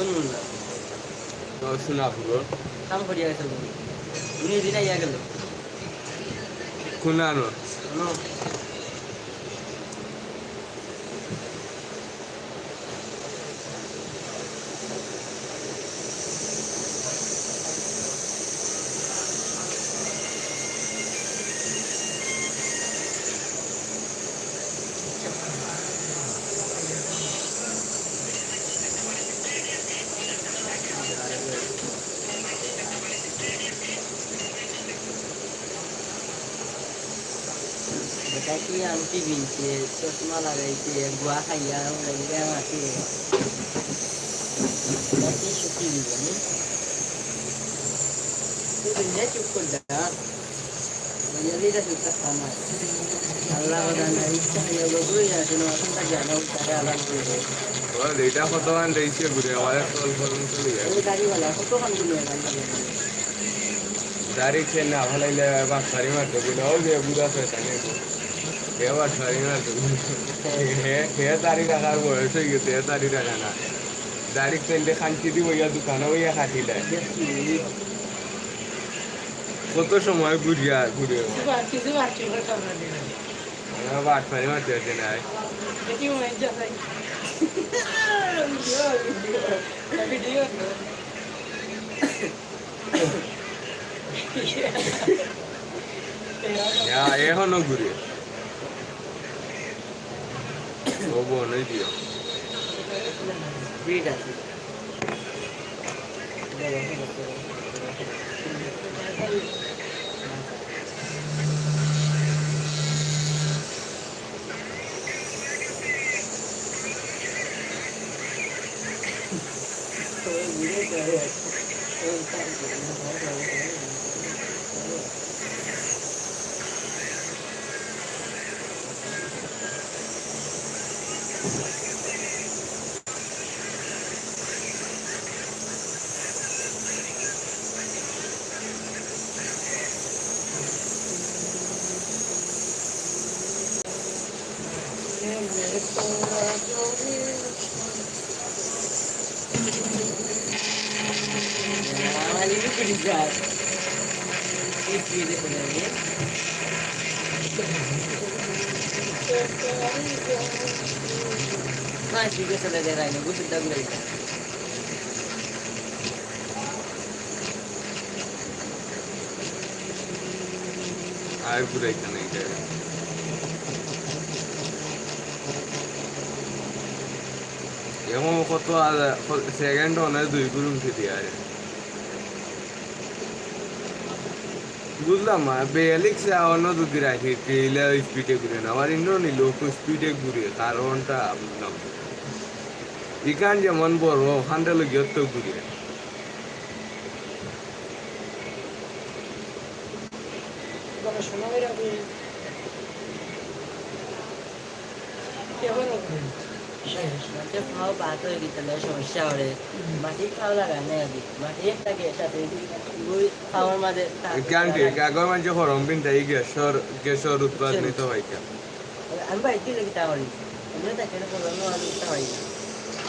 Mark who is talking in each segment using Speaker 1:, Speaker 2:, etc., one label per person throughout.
Speaker 1: কোন মুন্না
Speaker 2: সোনাপুর
Speaker 1: কাম করিয়া গেছে উনি দিন আইয়া গেল।
Speaker 2: খুনানো
Speaker 1: নো? বেটা আংটি বিনছে চশমা লাগাইছে গুয়া খাইয়া লাগিয়ে আছে কি সুখী বিজানি তুই বিনলে চুপ কর যা মজালিটা চুপ থাকা আমার আল্লাহ বাদানা ইচ্ছা হইয়া আছে না এখন জানা তাকে আলাম করবে
Speaker 2: এটা কতক্ষণ দিয়েছে ঘুরে আমাদের তল পর্যন্ত চলে যায়
Speaker 1: গাড়িওয়ালা কত খানগুলো গাড়ি
Speaker 2: না মারতে গেলে বুড়া শয়তানি এবার হে বয়স হয়ে গেছে হে না দিব ইয়া দোকানে খাটি দেয় কত সময় ঘুরিয়া ঘুরে আমার বাট ফারি মারতে হচ্ছে না এখনও ঘুরে ও বোনই দিও
Speaker 1: ব্রিড আছে আমার লিখে করি যায় এই ফিরে করে না ঠিক আছে দাদা রাইনে গুছিয়ে দাগ লাগে
Speaker 2: আর ঘুরে এখানে এটা এমন কত সেকেন্ড অনেক দুই গুরুম খেতে আর বুঝলাম না বেয়ালিক্স অন্য দুধ রাখি তেলে স্পিডে ঘুরে না আমার ইন্দ্র নিল স্পিডে ঘুরে কারণটা বুঝলাম ইকান যেমন বড় ওখানটা লোক ঘুরে
Speaker 1: মাঠে খাওয়া বাদ হয়ে গেছে সমস্যা করে মাটি খাওয়া লাগায় না আদি মাটি একটাকে সাথে দুই খাওয়ার মাঝে
Speaker 2: কি কাগজ মানে হরম বিন তাই গ্যাসর গ্যাসর উৎপাদনিত হয় কেন
Speaker 1: আমি বাড়িতে লেগে তা পারি আমরা তাকে প্রধান আলু তা পারি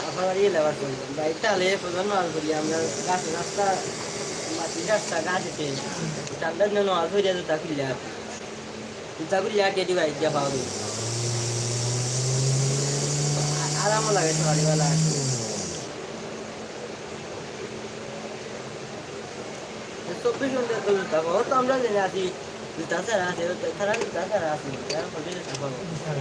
Speaker 1: আমার বাড়ি লেবার করি বাড়িতে আলে প্রধান আলু করি আমরা গাছ রাস্তা মাটি রাস্তা গাছ এতে ঠান্ডার জন্য আলু হয়ে যায় তা খুললে তা খুললে আর কেটে বাড়িতে পাওয়া আরাম লাগে সকালবেলা চব্বিশ ঘণ্টা জুতা পাবো তো আমরা জেনে আছি জুতা ছাড়া আছে খারাপ জুতা ছাড়া আছে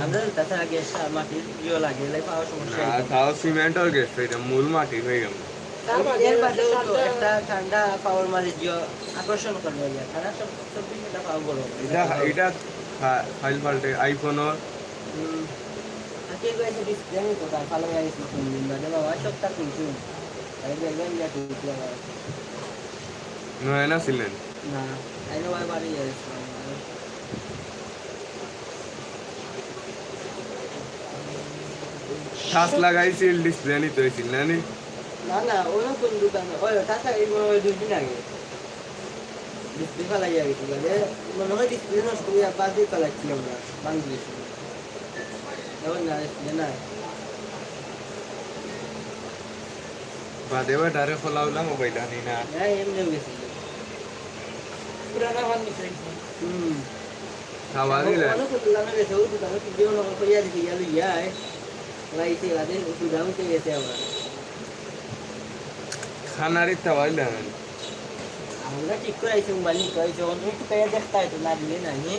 Speaker 1: আমরা জুতা গ্যাস মাটির ইয়ে লাগে পাওয়ার সমস্যা
Speaker 2: তাও সিমেন্ট আর গ্যাস এটা মূল মাটি হয়ে গেল।
Speaker 1: এর বাদেও তো একটা ঠান্ডা পাওয়ার মাঝে জিও আকর্ষণ করবে ইয়া সব চব্বিশ ঘণ্টা পাওয়া বড়
Speaker 2: এটা এটা ফাইল পাল্টে আইফোনের
Speaker 1: আজকে গেছে ডিসপ্লে আমি কোথায় ভালো হয়ে গেছে তিন দিন বাদে বাবা সপ্তাহ কিনছি তাই দেখবেন ইয়া কিনছি আবার
Speaker 2: নয় না ছিলেন
Speaker 1: না তাই না ভাই বাড়ি যাচ্ছে
Speaker 2: শ্বাস লাগাইছিল ডিসপ্লে নিতে হয়েছিল না নি
Speaker 1: না না ওরা কোন দোকানে ওই মনে হয় দুদিন আগে ডিসপ্লে ফেলাই গেছিল যে মনে হয় ডিসপ্লে নষ্ট করে বাদ দিয়ে ফেলাচ্ছি আমরা বাংলাদেশে এখন না ডিসপ্লে না
Speaker 2: বাদে বেটারে খোলা উলা মোবাইল আনি না
Speaker 1: হ্যাঁ এমনিও গেছিল
Speaker 3: পুরানা ভান নিছে
Speaker 1: হুম
Speaker 2: খাওয়া দিলে
Speaker 1: Kalau aku bilang ada tahu tu kalau dia orang kaya di kaya lu ya eh. Lai itu ada itu dah itu ya saya.
Speaker 2: খানার ইচ্ছা পাইলে
Speaker 1: আমরা ঠিক করে আইছি বানি কই যখন একটু কয়া দেখতা তো না দিলে না নি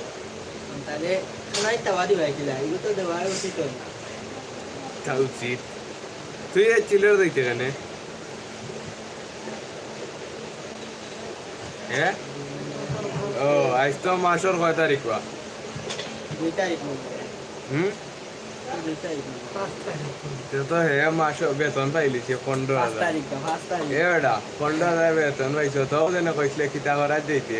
Speaker 1: তাহলে খানাই তাওয়া দিবা আইছিল এগুলো তো দেওয়ার উচিত না
Speaker 2: তা উচিত তুই এই চিলের দেখতে কেন হ্যাঁ ও আজ তো মাসের কয় তারিখ বা
Speaker 1: দুই তারিখ
Speaker 2: হুম। তো হে মাস বেতন পাইলিছে পনেরো হাজার পনেরো বেতন পাইছ তো যেন কইছিলে কিতা করার দিতে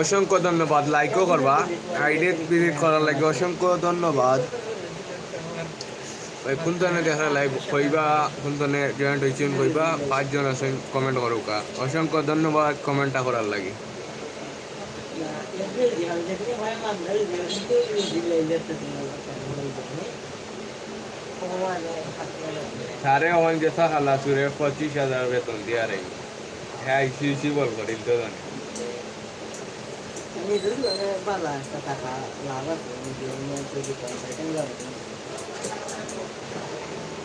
Speaker 2: অসংখ্য ধন্যবাদ লাইকও করবা। আইডি ভিজিট করার লাগে অসংখ্য ধন্যবাদ। ওই কোন ধরনের দেখা লাইভ কইবা কোন জয়েন্ট হয়েছেন কইবা, পাঁচজন আছেন কমেন্ট করুকা অসংখ্য ধন্যবাদ কমেন্টটা করার লাগে। সারে হন যে সকালা সুরে পঁচিশ হাজার বেতন দিয়া রে। হ্যাঁ ইসি বল করিল তো জানি। উপরে বড় করিল
Speaker 3: দিল্লা ওখানে আমার পেট্রোল চালা না এর লাগে টাকি দিয়ে এই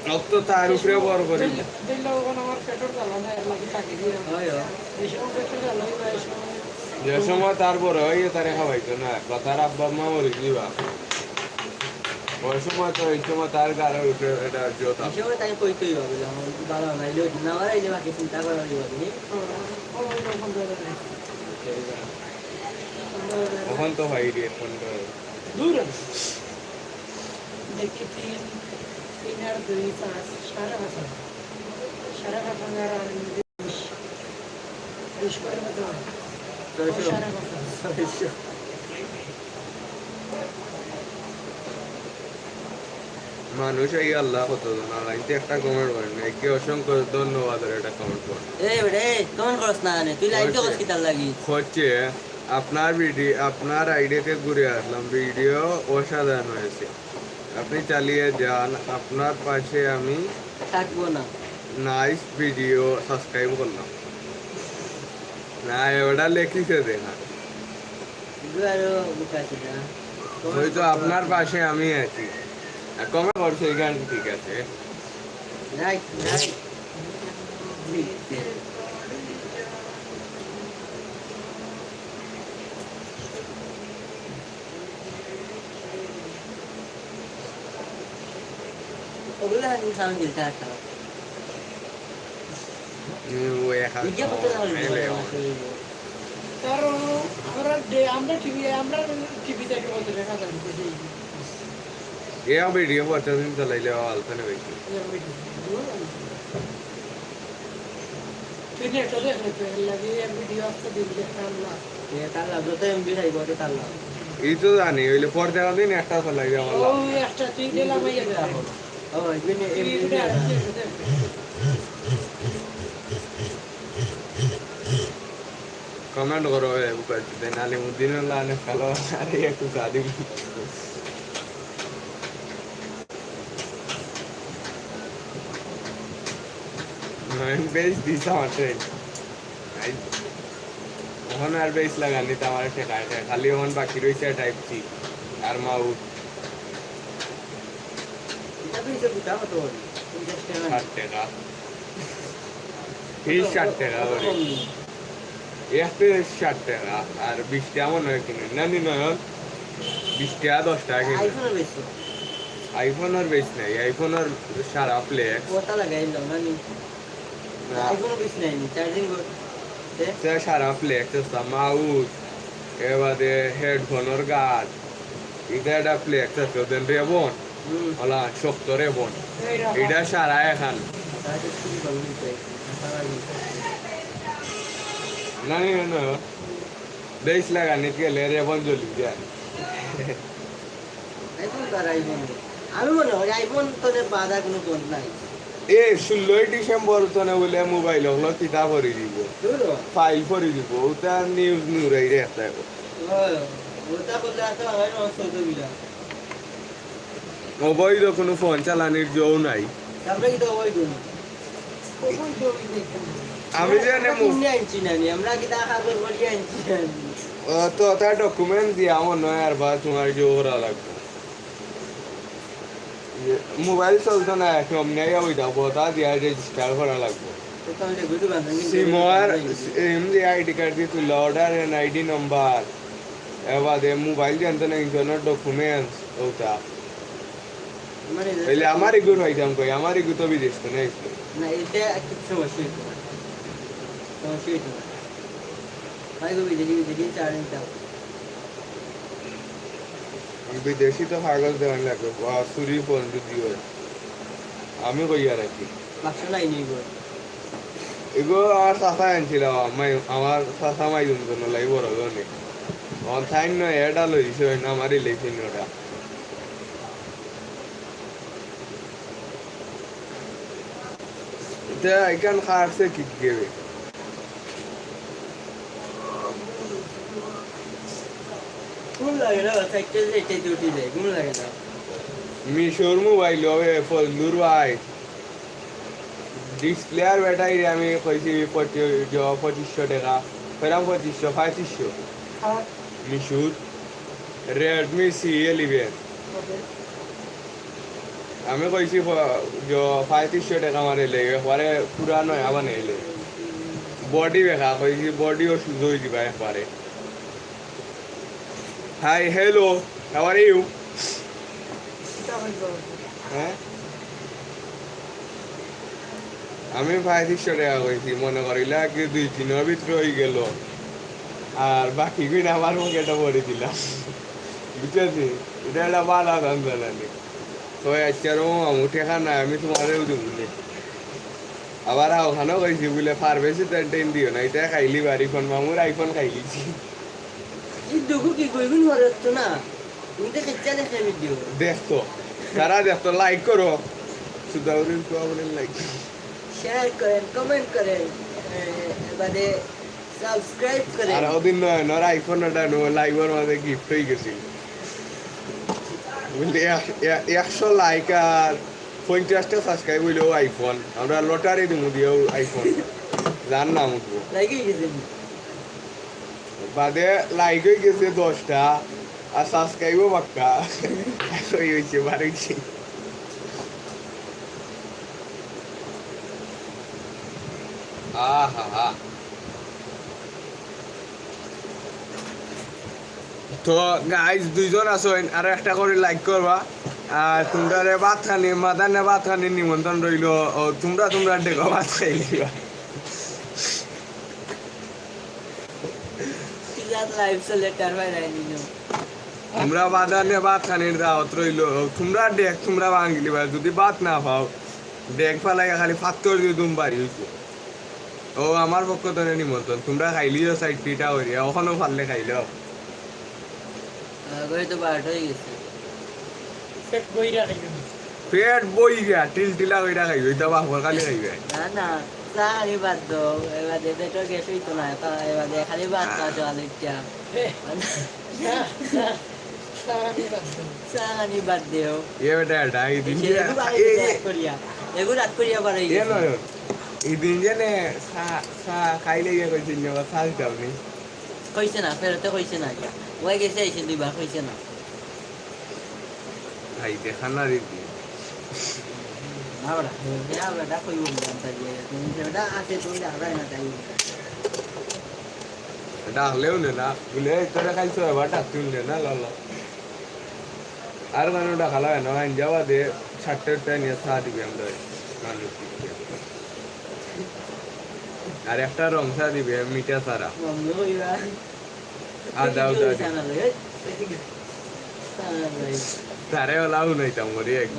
Speaker 3: সময় পেট্রোল চালাই বা এই সময়
Speaker 2: যে সময় তারপর ওই তারে খাওয়াইতো না। বা তার আব্বা মা মরে দিবা ওই সময় তো এই সময় তার গাড়ির উপরে এটা জোতা। তো হয় রে করে
Speaker 3: দেখি
Speaker 2: মানুষ এই আল্লাহ কত জন আর আইতে একটা কমেন্ট করেন একে অসংখ্য ধন্যবাদ আর এটা কমেন্ট করেন হচ্ছে আপনার ভিডিও আপনার আইডিয়াতে ঘুরে আসলাম ভিডিও অসাধারণ হয়েছে আপনি চালিয়ে যান আপনার পাশে আমি
Speaker 1: থাকব না।
Speaker 2: নাইস ভিডিও সাবস্ক্রাইব করলাম। না ওটা লেখিছে দেখা
Speaker 1: এগুলো না।
Speaker 2: ওই তো আপনার পাশে আমি আছি। কমে করছে এখান ঠিক আছে।
Speaker 1: রাইট রাইট ওগুলো আমি সাউন্ড দিতে একটা
Speaker 2: ও এখন
Speaker 1: ইয়ে কত দাম
Speaker 3: কারণ আমরা ডে- আমরা টিভি আমরা টিভি দেখে বলতে দেখা যায়
Speaker 2: এ ভিডিও করতে দিন চালাইলে আলতা নেবে
Speaker 3: তুই নেটও দেখলে তো এর লাগে ভিডিও আসতে দিন দেখলাম না
Speaker 1: তার যত এমবি থাকব ওটা তার লাভ
Speaker 2: এই তো জানি ওইলে পর দেখা দিন একটা চালাই দেওয়া
Speaker 3: ও একটা তুই দিলাম এই
Speaker 1: ও এগুলো এমবি
Speaker 2: কমেন্ট করো এ বুকাইতে নালে মুদিন লানে কালো আরে একটু সাদি নয়ন বেশ দিস আমার ট্রেন ওখানে আর বেশ লাগানি তো আমার ঠেকা খালি ওখান বাকি রয়েছে টাইপ সি আর মাউথ
Speaker 1: এটা বিছে বুঝা তো
Speaker 2: ষাট টাকা ফিস ষাট টাকা করে একটা ষাট টাকা আর বিশ টাকা মনে হয় কিনে না নি নয়ন বিশ টাকা দশ টাকা কিনে
Speaker 1: আইফোন
Speaker 2: আর বেশ নাই আইফোন আর সারা প্লেক্স
Speaker 1: ওটা লাগাই দাও না নি আইফোন বেশি নাই চার্জিং
Speaker 2: সারা প্লেক্স আছে মাউস এবারে হেডফোনের গার্ড এটা একটা প্লেক্স আছে ওদের রেবন শক্ত
Speaker 3: এইটা
Speaker 2: এটা সারা এখন
Speaker 1: তাহলে শুরু করুন
Speaker 2: না নি না বেশ লাগানি গেলে রেবন জ্বলি যায়
Speaker 1: আইফোন তার আইফোন আমি মনে করি আইফোন তো বাধা কোনো ফোন নাই
Speaker 2: এ ষোলোই ডিসেম্বর তো বলে মোবাইল হলো? কিতাব ভরি দিব ফাইল ভরি দিব ওটা নিউজ নুরাই রে একটা
Speaker 1: ওটা নষ্ট হতো বিলা
Speaker 2: অবৈধ কোনো ফোন চালানির জো নাই আমি জানি
Speaker 1: তা
Speaker 2: তার ডকুমেন্ট দিয়ে আমার নয় আর বা তোমার জো লাগবে মোবাইল চলতো না এখন নেই ওই যাব তা দিয়ে রেজিস্টার করা লাগবে আইডি কার্ড দিয়ে তুলে অর্ডার এন আইডি নম্বর এবার মোবাইল জানতো না ইন্টারনেট ডকুমেন্টস ওটা
Speaker 1: মানে
Speaker 2: তাইলে আমার ইগুর হইতাম কই আমার ইগু তো বিদেশ তো নেই
Speaker 1: না এটা কিছু সমস্যা হইতো না সমস্যা হইতো না ভাই গো বিদেশি বিদেশি
Speaker 2: তো কাগজ দেওয়ান লাগবে বা চুরি ফোন যদি হয়। আমি কইয়া রাখি।
Speaker 1: বাক্স নাই নি গো
Speaker 2: এগো আমার চাচা আনছিল। আমার আমার চাচা মাই জন্য লাই বড় জনে। অন নয় এটা লইছে না আমার ইলেকশন ওটা এখান খাটছে কি গেবে? মিশোর মোবাইল হবে ফজলুর ভাই। ডিসপ্লে আর ব্যাটারি আমি কইছি পঁচিশশো টাকা। ফেরাম পঁচিশশো পঁয়ত্রিশশো। মিশুর রেডমি সি এলিভেন আমি কইছি পঁয়ত্রিশশো টাকা মানে লেগে পরে পুরানো আবার নেইলে বডি বেখা কইছি বডিও সুযোগ দিবা একবারে হাই হ্যালো আর ইউ আমি পঁয়ত্রিশশো টাকা কইছি, মনে করিলা কি দুই তিনের ভিতরে হয়ে গেল। আর বাকি গুণ আমার মুখে এটা ভরে দিলাম বুঝেছি এটা একটা ভালো গান জানানি তো আচ্ছার আমি ঠেকা নাই আমি তোমারও দিব আবার ওখানেও কইছি বলে ফার্মেসি টেন দিও না এটা খাইলি বাড়িখন মামুর আইফোন খাইলিছি
Speaker 1: দুঃখ কি কইগুন না। তুমি
Speaker 2: দেখতো তারা দেখতো লাইক করো সুদাউরিন লাইক
Speaker 1: শেয়ার করেন কমেন্ট করেন এবারে সাবস্ক্রাইব করেন
Speaker 2: আর ওদিন নয় নর আইফোন ওটা লাইভের মাঝে গিফট হয়ে গেছিল। একশো লাইক আর পঞ্চাশটা সাবস্ক্রাইব হইলেও আইফোন আমরা লটারি দিব দিয়েও আইফোন যার নাম উঠবো বাদে লাইক হয়ে গেছে দশটা আর সাবস্ক্রাইবও পাক্কা। ওই হয়েছে বাড়িছি আহা হা। তো গাইজ দুইজন আছো আর একটা করে লাইক করবা আর তোমরা ভাত খানি মাদানে ভাত খানি নিমন্ত্রণ রইল ও তোমরা তোমরা ডেকো ভাত খাই লিবা।
Speaker 1: সিজাত লাইভ সেলেক্টর ভাই রাইনি নো
Speaker 2: তোমরা বাদানে ভাত খানির দাওয়াত রইল তোমরা ডেক তোমরা ভাঙি লিবা। যদি ভাত না পাও ডেক ফালাই খালি ফাত্তর দিয়ে তুম বাড়ি হইতো ও আমার পক্ষ থেকে নিমন্ত্রণ তোমরা খাইলিও সাইড পিঠা করিয়া ওখানেও ফাললে খাইলেও
Speaker 1: তো বারোটা হয়ে গেছে।
Speaker 3: পেট বইরা খাইবেন
Speaker 2: পেট বই গিয়া টিল টিলা কইরা খাইবে বাপর খালি খাইবে।
Speaker 1: না না খালি বাদ দাও এবারে পেটও গ্যাস হইতো না তা এবারে খালি ভাত খাওয়া জল ইচ্ছা চা বাদ দেও।
Speaker 2: এ বেটা এই দিন যে
Speaker 1: রাত করিয়া এগুলো রাত করিয়া হয়ে
Speaker 2: এ নয় এই দিন যে নে চা চা খাইলে গিয়ে কইছিল না চা দিতাম নি।
Speaker 1: কইছে না ফেরতে কইছে না। ওই গেছে আইছে দুইবার কইছে না।
Speaker 2: ভাই দেখা না দিদি
Speaker 1: Ahora, ya verdad fue un gran taller. De verdad hace todo la reina taller.
Speaker 2: ডাকলেও নে না? বলে তোরা খাইছো এবার ডাকতুন নে না লল আর কোনো ডাকালা না আইন যাওয়া দে ষাটটা নিয়ে চা দিবি আমরা। আর একটা রং চা দিবে মিঠা সারা આધા તારે લાવું નહીં તમારી એક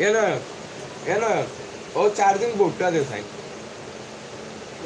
Speaker 1: એના એના ઓ
Speaker 2: ચાર્જિંગ બોટા
Speaker 1: દે સાહેબ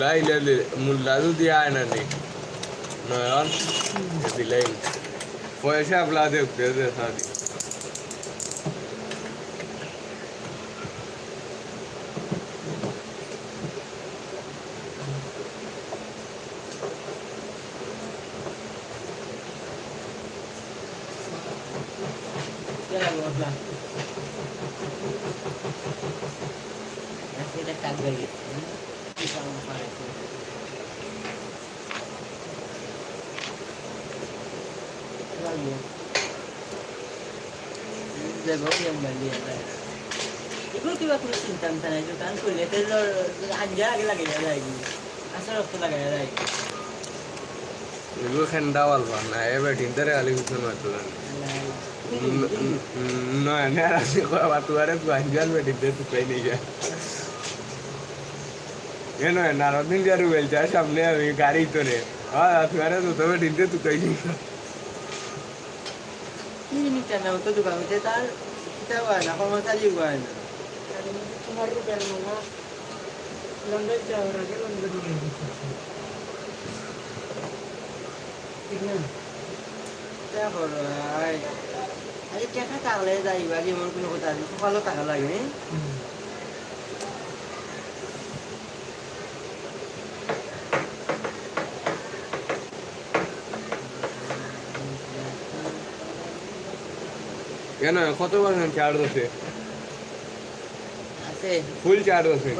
Speaker 2: মুল্লা ইলে মুল্লা যদি আয় না নে নয়ন দিলাই পয়সা আপলা দেখতে সাদি
Speaker 1: Dia এগুলো কিবা কোনো চিন্তা চিন্তা নাই দোকান করলে তেলৰ আঞ্জা আগে লাগে যায় আচাৰ ৰক্ত লাগে যায়
Speaker 2: এগুলো খেন্ডা পালবা না এবার টিন্দারে আলি কিছু না তুলেন না না রাশি করা বাতুয়ারে গান গান বেটিতে তুকাই নিয়ে যায় ಏನು ನಾರೊಂದಿನ ಜಾರು ಬೆಳ್ಚಾ ಸಾಮನೆ ಅವಿ ಗಾಡಿ ಇತ್ತೋನೆ ಆ ಸುಮಾರು tu ತವೆ ಡಿಂದೆ tu ಕೈ
Speaker 1: Ini minta nama tu juga minta tal. Kita wana, kalau mau tadi wana.
Speaker 3: তোমার রূপের মামা লন্ডন যাওয়ার আগে লন্ডন নিয়ে গেছে ঠিক না
Speaker 1: Tahu lah. Ayo cakap tak boleh dari bagi mau kena kota. Kalau
Speaker 2: কেন? কত পারসেন্ট চার
Speaker 1: দোষে
Speaker 2: ফুল চার
Speaker 1: দোষে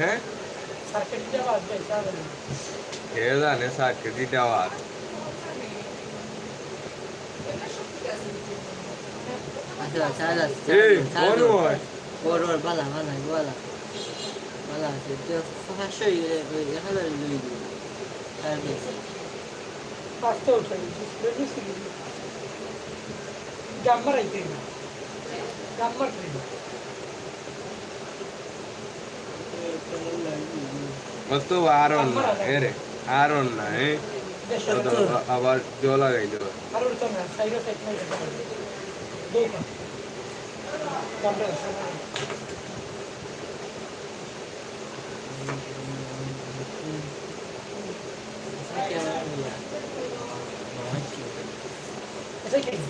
Speaker 2: হ্যাঁ?
Speaker 3: সার্টিফিকেট দেওয়ার। ಗಮ್ಮರ್ ಐತೆ ಈಗ ಗಮ್ಮರ್ ಟ್ರೈನ್
Speaker 2: ಮತ್ತು ಆರು ಏರೆ
Speaker 3: ಆರು ಅವ
Speaker 1: ಜೋಲಾಗ ಐದು
Speaker 3: Thank you.